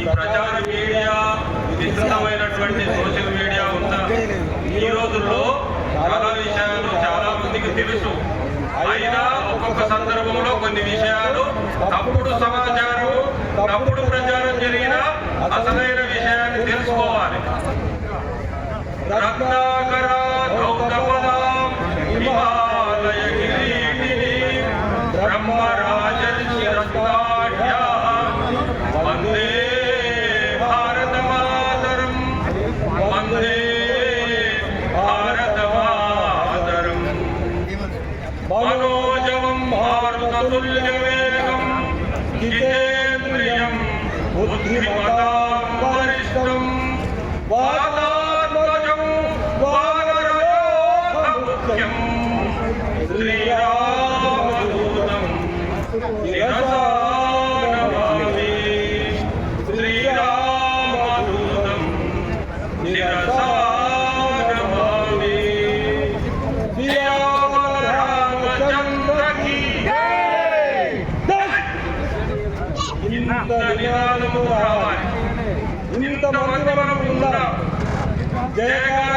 ఈ ప్రచార media విస్తృతమైనటువంటి social media ఉన్న ఈ రోజుల్లో చాలా విషయాలు చాలా మందికి తెలుసు. అయినా ఒక్కొక్క సందర్భంలో కొన్ని విషయాలు తప్పుడు సమాచారం తప్పుడు ప్రచారం జరిగిన అసలైన విషయాన్ని తెలుసుకోవాలి. రత్నాకర समतुल्यवेदं जितेन्द्रियं बुद्धिमता वरिष्ठं वातात्मजं वानरोमुख्यं श्रीरामदूतं शिरसा नमामि श्रीरामदूतं शिरसा Jai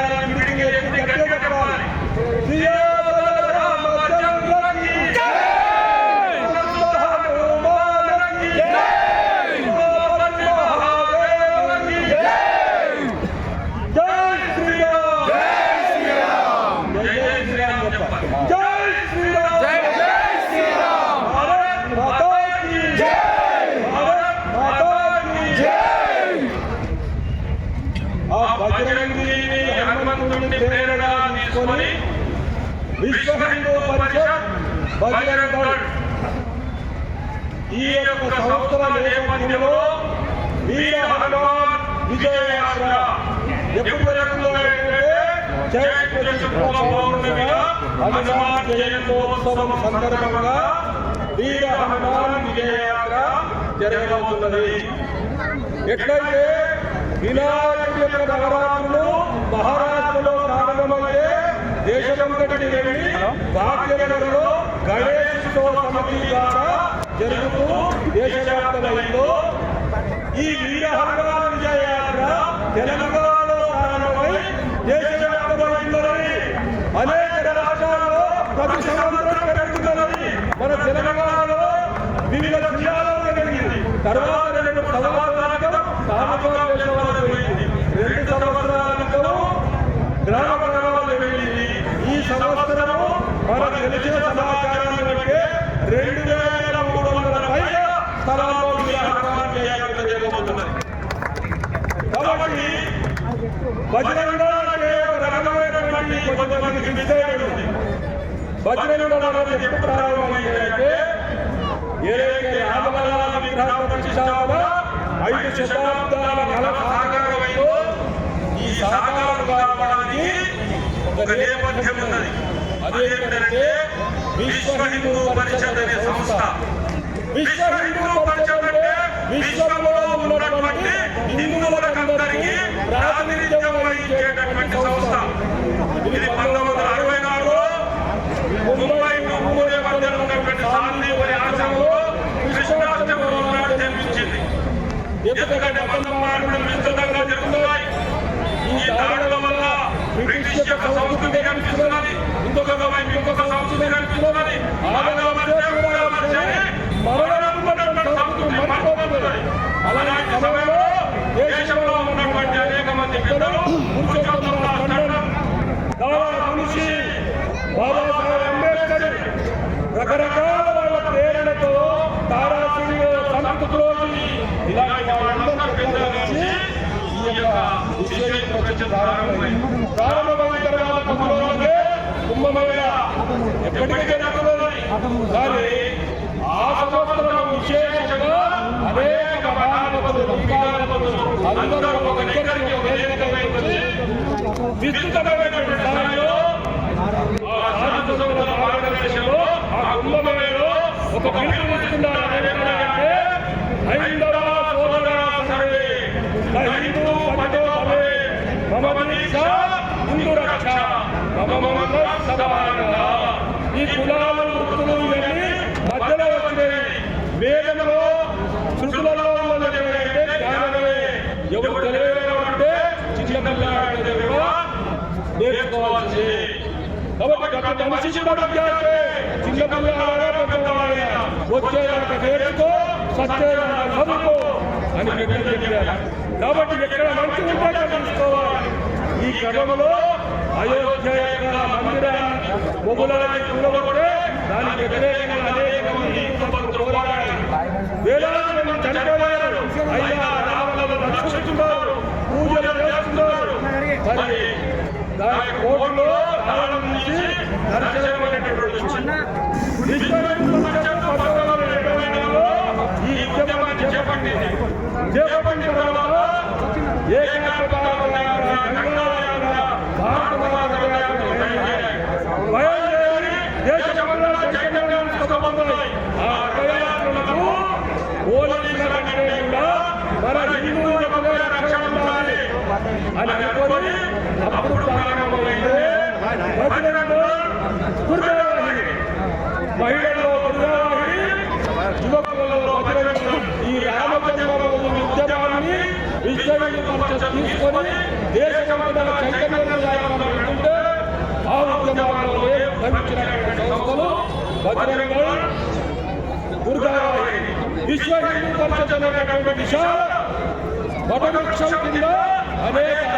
విశ్వ హిందూ పరిషత్ బజరంగ దళ్ ఈ యొక్క సంస్థల నేపథ్యంలో వీర హనుమాన్ విజయయాత్ర? ఎప్పుడు జరుగుతుందో చైత్ర శుక్ల పౌర్ణమిగా హనుమాన్ జయంతోత్సవం సందర్భంగా వీర హనుమాన్ జరగబోతున్నది. ఎట్లయితే వినాయకుడి యొక్క నవరాత్రులు మహారాష్ట్రలో ప్రారంభమైతే దేశమంతటికి వెళ్ళి భాగ్యనగరంలో గణేశోత్సవ సమితి ద్వారా జరుగుతూ దేశవ్యాప్తమైందో ఈ వీర హనుమాన్ విజయయాత్ర తెలంగాణలో స్థలాల్లో వివాహం జరగబోతున్నది కాబట్టి బజరంగ అంటే ఒక రకమైనటువంటి కొంతమందికి ఉంది బజరంగ ఎప్పుడు ప్రారంభమైందంటే ఏదైతే ప్రతిష్టాపన ఐదు శతాబ్దాల కల సాకారమైందో ఈ సాకారం కావడానికి ఒక నేపథ్యం ఉన్నది అదేమిటంటే విశ్వ హిందూ పరిషత్ అనే సంస్థ. విశ్వ హిందూ పరిషత్ అంటే విశ్వంలో ఉన్నటువంటి హిందువులకందరికీ ప్రాతినిధ్యం వహించేటటువంటి సంస్థ. ఇది పంతొమ్మిది వందల అరవై నాలుగులో ముంబై పూణే మధ్య ఉన్నటువంటి సాందీపని ఆశ్రమంలో కృష్ణాష్టమి నాడు జన్మించింది. ఎందుకంటే మతమార్పులు విస్తృతంగా జరుగుతున్నాయి. ఈ దాడుల వల్ల బ్రిటిష్ యొక్క సంస్కృతి కనిపిస్తున్నది. ఇంకొక వైపు ఇంకొక సంస్కృతి కనిపిస్తున్నది. ప్రారంభమైన తర్వాత కొద్ది రోజులకే కుంభమేళ ఎప్పటికీ జరుగుతున్నది కానీ ఆ సంవత్సరం విశేషంగా అనేక మహానుభావులు, అందరూ ఒక దగ్గరికి ఒక వేదికపై విస్తృతమైనటువంటి స్థాయిలో ఆ ఆ కుంభమేళలో ఒక హైందవ సమములో సమానంగా ఈ కులాలు వృత్తులు ఇవన్నీ మధ్యలో వచ్చినాయి. వేదంలో శృతులలో ఉన్నది ఎవరైతే జ్ఞానమే ఎవరు తెలియదంటే చిన్నపిల్లాడే నేర్చుకోవాల్సి కాబట్టి గత మనిషి చిన్నపిల్లాడే చిన్నపిల్లాడే అని చెప్పారు కాబట్టి ఎక్కడ మంచి ఉంటాయో తెలుసుకోవాలి ఈ క్రమంలో అయోధ్య యొక్క మందిరాన్ని మొగులాన్ని కూడబట్టే దానికి వ్యతిరేకంగా అనేక మంది హిందూ పోరాడారు. వేలాది మంది చనిపోయారు. అయినా రామలను రక్షిస్తున్నారు. పూజలు చేస్తున్నారు. మరి దాని కోటలో రావణం నుంచి దర్శనమైనటువంటి వచ్చింది. విశ్వహిందూ ఈ ఉద్యమాన్ని చేపట్టింది. చేపట్టిన తర్వాత ఏకంగా చైతన్యం ఆ అభయాత్మలకు పోలీసుల కూడా మన హిందువులకు రక్షణ ఉండాలి అని అనుకొని అప్పుడు ప్రారంభమైంది భజనలో దుర్గావాహిని మహిళల్లో దుర్గావాహిని యువకులలో ఈ రామజన్మభూమి ఉద్యమాన్ని విశ్వ తీసుకొని దేశమంతా భజనలు దుర్గావాహిని విశ్వ హిందూ పరిషత్ అనేటటువంటి విశాల వటవృక్షం కింద అనేక